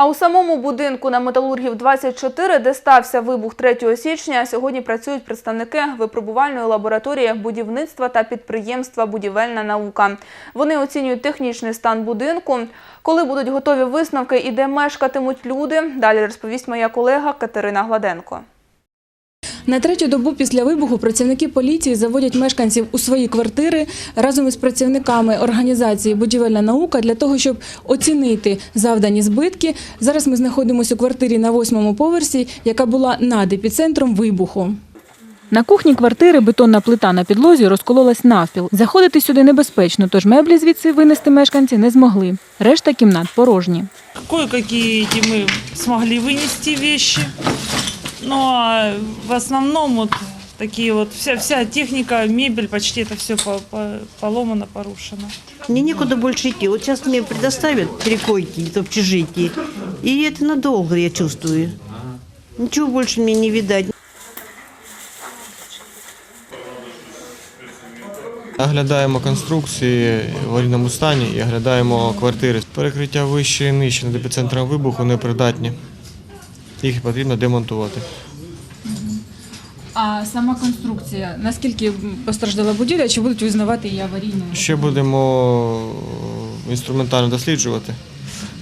А у самому будинку на металургів 24, де стався вибух 3 січня, сьогодні працюють представники випробувальної лабораторії будівництва та підприємства Будівельна наука. Вони оцінюють технічний стан будинку. Коли будуть готові висновки і де мешкатимуть люди, далі розповість моя колега Катерина Гладенко. На третю добу після вибуху працівники поліції заводять мешканців у свої квартири разом із працівниками організації Будівельна наука для того, щоб оцінити завдані збитки. Зараз ми знаходимося у квартирі на восьмому поверсі, яка була над епіцентром вибуху. На кухні квартири бетонна плита на підлозі розкололась навпіл. Заходити сюди небезпечно, тож меблі звідси винести мешканці не змогли. Решта кімнат порожні. Кое-какие эти мы смогли вынести вещи. Ну а в основном вот такие вот вся, вся техника, мебель, почти это все поломано, порушено. Мне некуда больше идти. Вот сейчас мне предоставят три койки где-то в общежитии. И это надолго, я чувствую. Ничего больше мне не видать. Оглядаємо конструкції в аварійному стані і оглядаємо квартири. Перекриття вище і нижче над епіцентром вибуху непридатні. Їх потрібно демонтувати. А сама конструкція наскільки постраждала будівля, чи будуть визнавати її аварійною? Ще будемо інструментально досліджувати.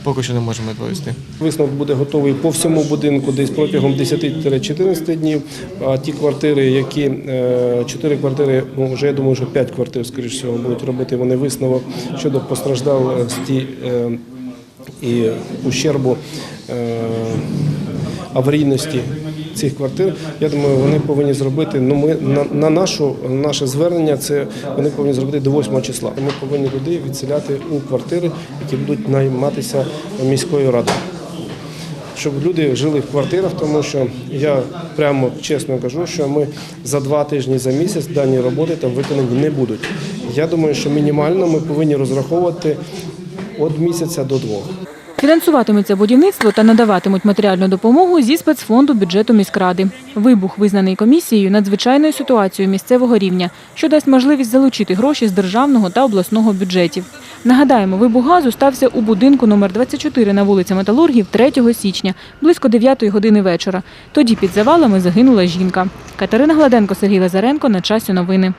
Поки що не можемо відповісти. Висновок буде готовий по всьому будинку десь протягом 10-14 днів. А ті квартири, які е, чотири квартири, ну вже я думаю, що п'ять квартир, скоріш всього, будуть робити вони висновок щодо постраждалості е, і ущербу е, аварійності цих квартир. Я думаю, вони повинні зробити. Ну ми на, на нашу наше звернення це вони повинні зробити до 8 числа. Ми повинні людей відселяти у квартири, які будуть найматися міською радою. Щоб люди жили в квартирах, тому що я прямо чесно кажу, що ми за два тижні за місяць дані роботи там виконані не будуть. Я думаю, що мінімально ми повинні розраховувати від місяця до двох. Фінансуватиметься будівництво та надаватимуть матеріальну допомогу зі спецфонду бюджету міськради. Вибух визнаний комісією надзвичайною ситуацією місцевого рівня, що дасть можливість залучити гроші з державного та обласного бюджетів. Нагадаємо, вибух газу стався у будинку номер 24 на вулиці Металургів 3 січня, близько 9 години вечора. Тоді під завалами загинула жінка. Катерина Гладенко, Сергій Лазаренко. На часі новини.